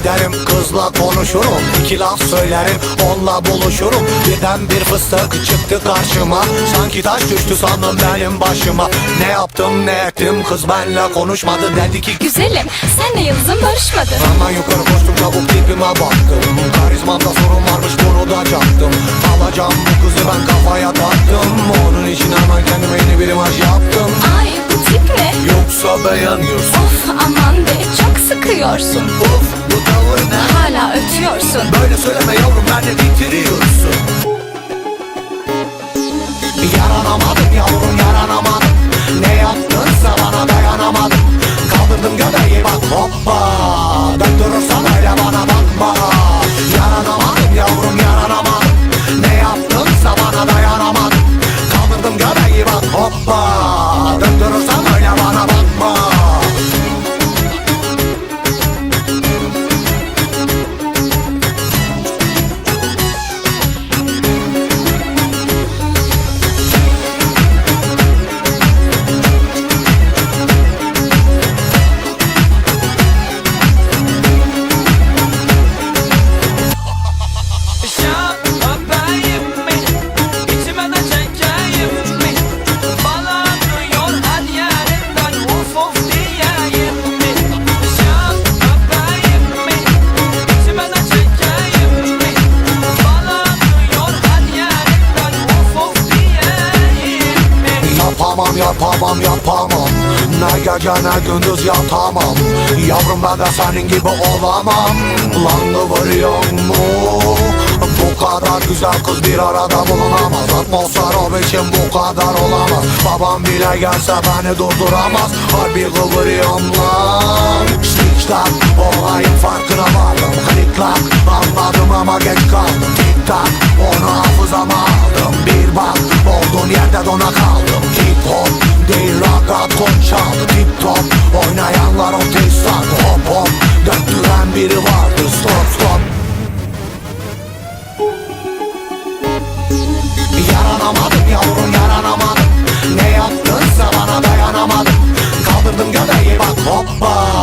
Ederim. Kızla konuşurum İki laf söylerim onunla buluşurum. Birden bir fıstık çıktı karşıma. Sanki taş düştü sandım benim başıma. Ne yaptım ne ettim? Kız benle konuşmadı. Dedi ki Güzelim senle yıldızım barışmadı. Hemen yukarı koştum çabuk tipime baktım. Karizmamda sorun varmış bunu da çaktım. Alacağım bu kızı ben kafaya taktım. Onun için hemen kendime yeni bir imaj yaptım. Ay bu tip ne? Yoksa beğenmiyorsun. Of aman be çok sıkıyorsun ötüyorsun. Böyle söyleme yavrum beni bitiriyorsun Yapamam yapamam yapamam. Ne gece ne gündüz yatamam. Yavrum ben de senin gibi olamam. Lan kıvırıyor mu? Bu kadar güzel kız bir arada bulunamaz. Atmosfer o biçim bu kadar olamaz. Babam bile gelse beni durduramaz. Harbi kıvırıyorum lan. Tak olayın farkına vardım. Klik klak anladım ama geç kaldım top oynayanlar o testat Hop hop. Döktüren biri vardı. Stop stop. Yaranamadım yavrum yaranamadım. Ne yaptınsa bana dayanamadım. Kaldırdım göbeği bak hoppa